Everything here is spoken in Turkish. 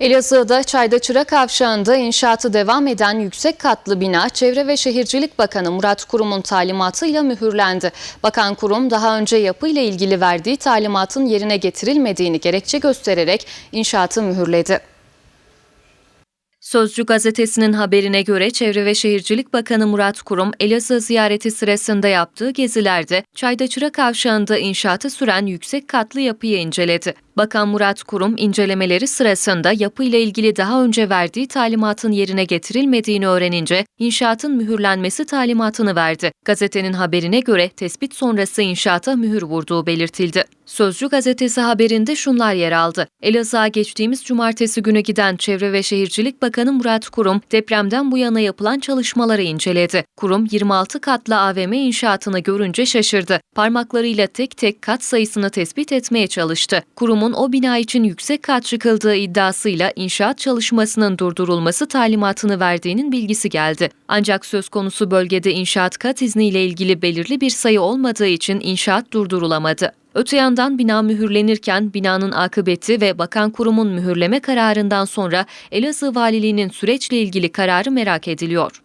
Elazığ'da Çaydaçıra Kavşağı'nda inşaatı devam eden yüksek katlı bina Çevre ve Şehircilik Bakanı Murat Kurum'un talimatıyla mühürlendi. Bakan Kurum daha önce yapıyla ilgili verdiği talimatın yerine getirilmediğini gerekçe göstererek inşaatı mühürledi. Sözcü gazetesinin haberine göre Çevre ve Şehircilik Bakanı Murat Kurum, Elazığ ziyareti sırasında yaptığı gezilerde Çaydaçıra Kavşağı'nda inşaatı süren yüksek katlı yapıyı inceledi. Bakan Murat Kurum incelemeleri sırasında yapıyla ilgili daha önce verdiği talimatın yerine getirilmediğini öğrenince inşaatın mühürlenmesi talimatını verdi. Gazetenin haberine göre tespit sonrası inşaata mühür vurduğu belirtildi. Sözcü gazetesi haberinde şunlar yer aldı. Elazığ'a geçtiğimiz cumartesi günü giden Çevre ve Şehircilik Bakanı Murat Kurum depremden bu yana yapılan çalışmaları inceledi. Kurum 26 katlı AVM inşaatını görünce şaşırdı. Parmaklarıyla tek tek kat sayısını tespit etmeye çalıştı. Kurumun o bina için yüksek kat çıkıldığı iddiasıyla inşaat çalışmasının durdurulması talimatını verdiğinin bilgisi geldi. Ancak söz konusu bölgede inşaat kat izniyle ilgili belirli bir sayı olmadığı için inşaat durdurulamadı. Öte yandan bina mühürlenirken binanın akıbeti ve bakan kurumun mühürleme kararından sonra Elazığ Valiliği'nin süreçle ilgili kararı merak ediliyor.